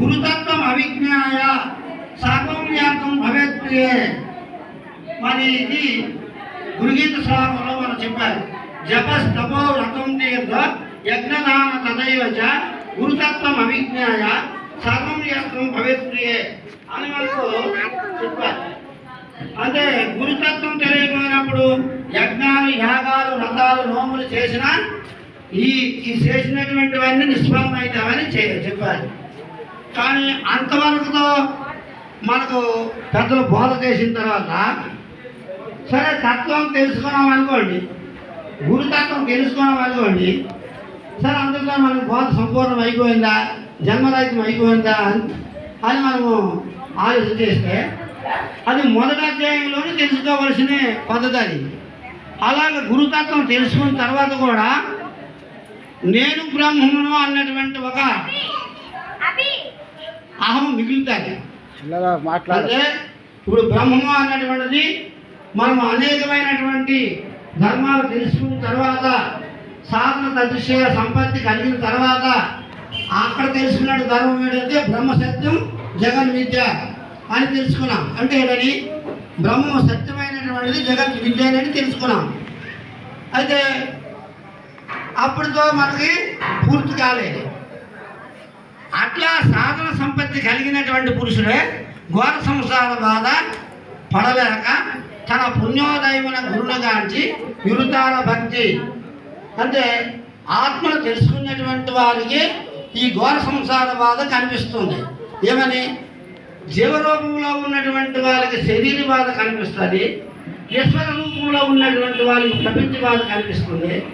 గురుతత్వం అవిజ్ఞాయ సర్వం వ్యాప్తం భవేత్రియే మరి ఇది గురుగీత శ్లోకంలో మనం చెప్పారు. జపస్ తపో రథం తీర్థ యజ్ఞదాన తదైవ గురుతత్వం అవిజ్ఞాయ సర్వం వ్యాప్తం భవేత్రియే అని మనకు చెప్పారు. అంటే గురుతత్వం తెలియకపోయినప్పుడు యజ్ఞాలు యాగాలు రథాలు నోములు చేసిన ఈ ఈ చేసినటువంటివన్నీ నిష్ఫలమైతామని చే- చెప్పారు. కానీ అంతవరకుతో మనకు పెద్దలు బోధ చేసిన తర్వాత సరే తత్వం తెలుసుకున్నాం అనుకోండి గురుతత్వం తెలుసుకున్నాం అనుకోండి సరే అందులో మనకు బోధ సంపూర్ణం అయిపోయిందా జన్మరాహిత్యం అయిపోయిందా అని అని మనము ఆలోచన చేస్తే అది మొదటి అధ్యాయంలోనే తెలుసుకోవలసిన పద్ధతి అది. అలాగే గురుతత్వం తెలుసుకున్న తర్వాత కూడా నేను బ్రహ్మమును అన్నటువంటి ఒక అహం మిగులుతుంది మాట్లాడు. అంటే ఇప్పుడు బ్రహ్మము అన్నటువంటిది మనం అనేకమైనటువంటి ధర్మాలు తెలుసుకున్న తర్వాత సాధన తదృశ్య సంపత్తి కలిగిన తర్వాత అక్కడ తెలుసుకున్న ధర్మం ఏంటంటే బ్రహ్మ సత్యం జగన్ విద్య అని తెలుసుకున్నాం. అంటే ఏంటని బ్రహ్మం సత్యమైనటువంటిది జగత్ విద్య అని తెలుసుకున్నాం. అయితే అప్పటితో మనకి పూర్తి కాలేదు. అట్లా సాధన సంపత్తి కలిగినటువంటి పురుషుడే ఘోర సంసార బాధ పడలేక తన పుణ్యోదయమున గురునగాంచి విరుతార భక్తి. అంటే ఆత్మను తెలుసుకున్నటువంటి వారికి ఈ ఘోర సంసార బాధ కనిపిస్తుంది. ఏమని? జీవరూపంలో ఉన్నటువంటి వాళ్ళకి శరీర బాధ కనిపిస్తుంది. ఈశ్వర రూపంలో ఉన్నటువంటి వాళ్ళకి ప్రపంచ బాధ కనిపిస్తుంది.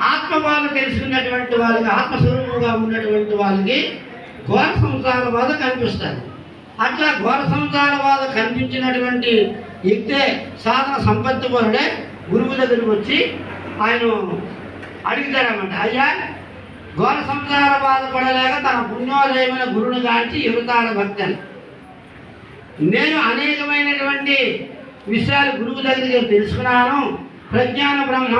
ఆత్మ బాధ తెలుసుకున్నటువంటి వాళ్ళకి ఆత్మస్వరూపంగా ఉన్నటువంటి వాళ్ళకి ఘోర సంసార బాధ కనిపిస్తుంది. అట్లా ఘోర సంసార బాధ కనిపించినటువంటి వ్యక్తే సాధన సంపత్తి వరుడే గురువు దగ్గరికి వచ్చి ఆయన అడుగుతారన్నమాట అయ్యా ఘోర సంసార బాధ పడలేక తన పుణ్యోదయమైన గురువుని గాంచి యువతార భక్తి నేను అనేకమైనటువంటి విషయాలు గురువు దగ్గరికి తెలుసుకున్నాను. ప్రజ్ఞాన బ్రహ్మ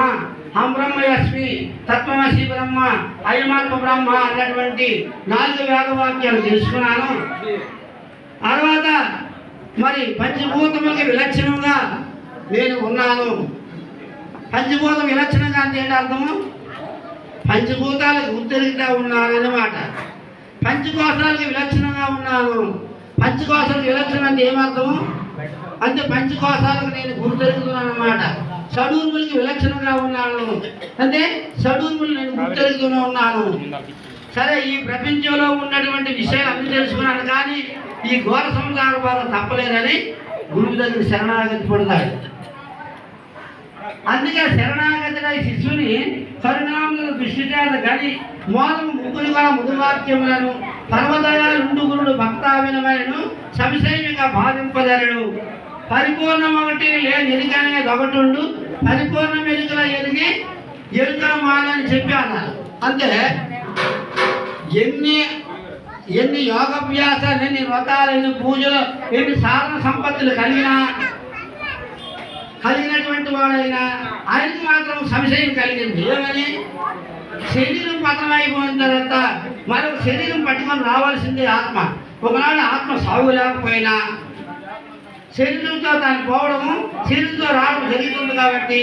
అంబ్రహ్మయస్మి తత్వమసి బ్రహ్మ అయమాత్మ బ్రహ్మ అన్నటువంటి నాలుగు వేదవాక్యాలు తెలుసుకున్నాను. తర్వాత మరి పంచభూతములకి విలక్షణంగా నేను ఉన్నాను. పంచభూతం విలక్షణంగా అంటే ఏంటి అర్థము? పంచభూతాలకు ఉత్తరిగా ఉన్నాను అన్నమాట పంచకోశాలకు విలక్షణంగా ఉన్నాను. పంచకోశాలకు విలక్షణం అంటే ఏమర్థము అంటే పంచకోశాలకు నేను గుర్తెరుగుతున్నాను అన్నమాట షడూర్ములకి విలక్షణంగా ఉన్నాను. అంటే షడూర్ములు నేను గుర్తెరుగుతూనే ఉన్నాను. సరే ఈ ప్రపంచంలో ఉన్నటువంటి విషయాలు అన్ని తెలుసుకున్నాను కానీ ఈ ఘోర సంసార బాధ తప్పలేదని గురువు దగ్గర శరణాగతి పడతాడు. అందుకే శరణాగతిన శిష్యుని పరిణామముల దృష్టి చేత గని మోదము ముగ్గురు గల ముదువాక్యములను పర్వదయ రెండు గురుడు భక్తావినమైన సవిశైమిక భావింపదరడు పరిపూర్ణం ఒకటి లేని ఎరుకనే దొగటుండు పరిపూర్ణం ఎరుకల ఎరిగి ఎరుకల మాలని చెప్పి అన్నారు. అంటే ఎన్ని ఎన్ని యోగాభ్యాసాలు ఎన్ని వ్రతాలు ఎన్ని పూజలు ఎన్ని సాధన సంపత్తులు కలిగినా కలిగినటువంటి వాడైనా ఆయనకి మాత్రం సంశయం కలిగింది. ఏమని? శరీరం పతనమైపోయిన తర్వాత మరొక శరీరం పట్టుకొని రావాల్సిందే ఆత్మ. ఒకనాడు ఆత్మ సాగు లేకపోయినా శరీరంతో దాన్ని పోవడము శరీరంతో రావడం జరుగుతుంది కాబట్టి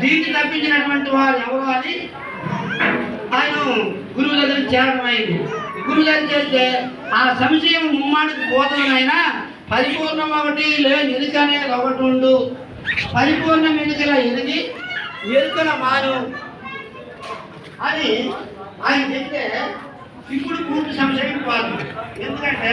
దీన్ని తప్పించినటువంటి వారు ఎవరు అని ఆయన గురువు దగ్గర చేరడం అయింది. గురువు దగ్గర చేస్తే ఆ సంశయం ముమ్మాడికి పోతుందైనా పరిపూర్ణం ఒకటి లేని ఎరుక అనేది ఒకటి ఉండు. పరిపూర్ణం ఎరుకల ఎరిగి ఎరుకల మాను అని ఆయన చెప్తే ఇప్పుడు పూర్తి సంశయం కాదు. ఎందుకంటే